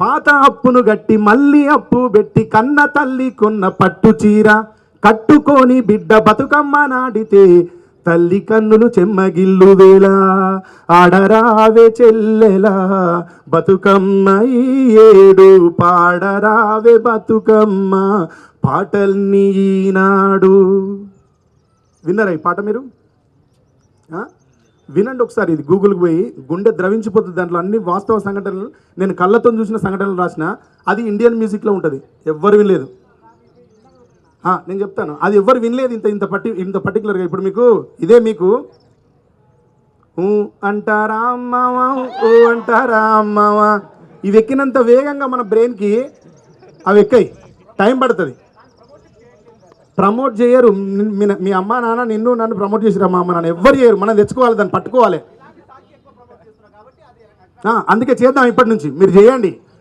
పాత అప్పును గట్టి మళ్ళీ అప్పు పెట్టి కన్న తల్లి కొన్న పట్టు చీర కట్టుకొని బిడ్డ బతుకమ్మ నాడితే తల్లి కన్నులు చెమ్మగిల్లు వేళ ఆడరావే చెల్లెలా బతుకమ్మ ఏడు పాడరావే బతుకమ్మ పాటల్ని ఈనాడు. విన్నారా ఈ పాట మీరు? వినండి ఒకసారి ఇది గూగుల్కి పోయి గుండె ద్రవించిపోతుంది దాంట్లో అన్ని వాస్తవ సంఘటనలు నేను కళ్ళతో చూసిన సంఘటనలు రాసిన అది ఇండియన్ మ్యూజిక్లో ఉంటుంది ఎవ్వరు వినలేదు. నేను చెప్తాను అది ఎవ్వరు వినలేదు ఇంత ఇంత పర్టి ఇంత పర్టికులర్గా ఇప్పుడు మీకు ఇదే మీకు అంటారా అమ్మావా ఊ అంటారా అమ్మావా ఇవి ఎక్కినంత వేగంగా మన బ్రెయిన్కి అవి ఎక్కాయి టైం పడుతుంది. ప్రమోట్ చేయరు. మీ- అమ్మ నాన్న నిన్ను నన్ను ప్రమోట్ చేసిరా మా అమ్మ నాన్న ఎవ్వరు చేయరు. మనం తెచ్చుకోవాలి దాన్ని పట్టుకోవాలి. అందుకే చేద్దాం ఇప్పటి నుంచి. మీరు చేయండి.